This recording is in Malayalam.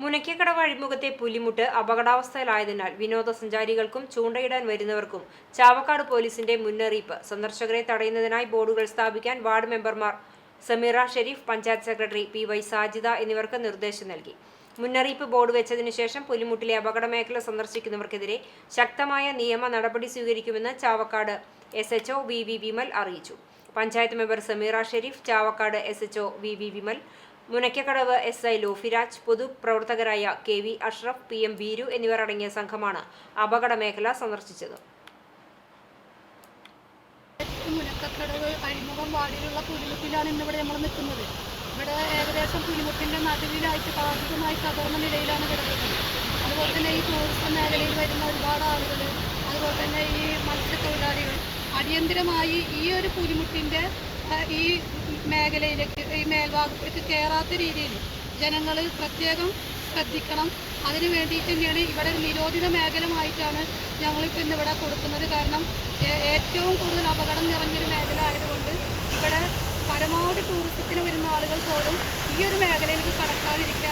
മുനയ്ക്കക്കടവ് വഴിമുഖത്തെ പുലിമുട്ട് അപകടാവസ്ഥയിലായതിനാൽ വിനോദസഞ്ചാരികൾക്കും ചൂണ്ടയിടാൻ വരുന്നവർക്കും ചാവക്കാട് പോലീസിന്റെ മുന്നറിയിപ്പ്. സന്ദർശകരെ തടയുന്നതിനായി ബോർഡുകൾ സ്ഥാപിക്കാൻ വാർഡ് മെമ്പർമാർ Sameera Sherif panchayat secretary P Y Sajida എന്നിവർക്ക് നിർദ്ദേശം നൽകി. മുന്നറിയിപ്പ് ബോർഡ് വെച്ചതിനു ശേഷം പുലിമുട്ടിലെ അപകട മേഖല സന്ദർശിക്കുന്നവർക്കെതിരെ ശക്തമായ നിയമ നടപടി സ്വീകരിക്കുമെന്ന് Chavakkad S HO V V Vimal അറിയിച്ചു. Panchayat member Sameera Sherif Chavakkad S HO V V Vimal Munakkakadavu S I Lofiraj പൊതുപ്രവർത്തകരായ K V Ashraf P M Beeru എന്നിവർ അടങ്ങിയ സംഘമാണ് അപകട മേഖല സന്ദർശിച്ചത്. മുനക്കക്കടവ് അഴിമുഖം വാർഡിലുള്ള പുലിമുട്ടിലാണ് ഇന്നിവിടെ നമ്മൾ നിൽക്കുന്നത്. ഇവിടെ ഏകദേശം പുലിമുട്ടിന്റെ നടുവിലായിട്ട് ഭാഗികമായി തകർന്ന നിലയിലാണ് കിടക്കുന്നത്. അതുപോലെ തന്നെ ഈ ടൂറിസം മേഖലയിൽ വരുന്ന ഒരുപാട് ആളുകൾ അതുപോലെ തന്നെ ഈ മത്സ്യത്തൊഴിലാളികൾ അടിയന്തിരമായി ഈ ഒരു പുലിമുട്ടിന്റെ ഈ മേഖലയിലേക്ക് ഈ മേൽഭാഗത്തേക്ക് കയറാത്ത രീതിയിൽ ജനങ്ങൾ പ്രത്യേകം ശ്രദ്ധിക്കണം. അതിന് വേണ്ടിയിട്ട് തന്നെയാണ് ഇവിടെ നിരോധിത മേഖലമായിട്ടാണ് ഞങ്ങളിപ്പോൾ ഇന്ന് ഇവിടെ കൊടുക്കുന്നത്. കാരണം ഏറ്റവും കൂടുതൽ അപകടം നിറഞ്ഞൊരു മേഖല ആയതുകൊണ്ട് ഇവിടെ പരമാവധി ടൂറിസത്തിന് വരുന്ന ആളുകൾ പോലും ഈ ഒരു മേഖലയിലേക്ക് കടക്കാതിരിക്കുക